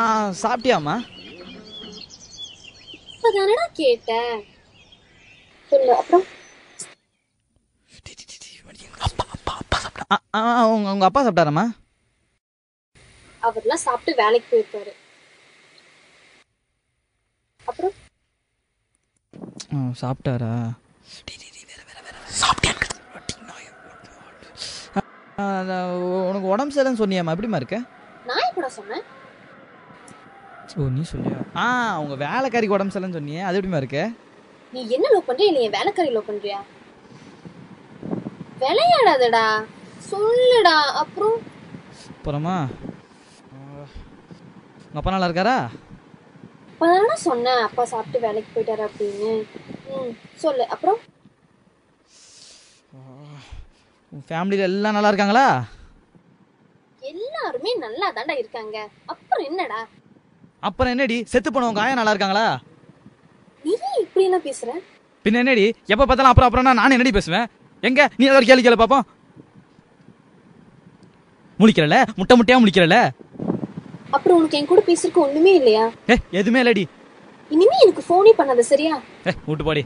ஆ சாப்பிட்டியாம்மா? இப்பதானடா கேட்டேன்? சொல்லு அப்புறம்? உங்க உங்க அப்பா சாப்பிட்டாராம்மா? அவர்லாம் சாப்பிட்டு வேலைக்கு போயிருப்பாரு. அப்புறம்? சாப்பிட்டாரா? உனக்கு உடம்பு சரியில்லைன்னு சொன்னியாம்மா? எப்படிம்மா இருக்க? நான் எப்படா சொன்னேன்? ஓ நீ சொல்லியா? ஆ உங்க வேலைக்காரிக்கு உடம்பு சரியில்லைன்னு சொன்னியே அது எப்படிம்மா இருக்க? நீ என்ன லோ பண்ற இல்ல என் வேலைக்காரி லோ பண்றியா? விளையாடாதடா. சொல்லுடா அப்புறம்? அப்புறமா? உங்க அப்பா நல்லா இருக்காரா? இப்பதானடா சொன்னேன். அப்பா சாப்பிட்டு வேலைக்கு போயிட்டாரு அப்படின்னு. ம் சொல்லு அப்புறம்? உன் ஃபேமிலியில் எல்லாம் நல்லா இருக்காங்களா? எல்லாருமே நல்லா தாண்டா இருக்காங்க. அப்புறம் என்னடா? அப்புறம் என்னடி? செத்து போனவங்க ஆயா நல்லா இருக்காங்களா? இப்படி எல்லாம் பேசுற? பின்ன என்னடி? எப்போ பார்த்தாலும் அப்புறம் அப்புறம் நான் என்னடி பேசுவேன்? எங்க? நீ ஏதாவது கேள்வி கேளு பாப்போம். முழிக்கிறல? முட்டை முட்டையா முழிக்கிறல? அப்புறம் உனக்கு என் கூட பேசுறதுக்கு ஒண்ணுமே இல்லையா? ஏ எதுவுமே இல்லடி. இனிமே எனக்கு ஃபோனே பண்ணாத சரியா? ஏ விட்டு போடி.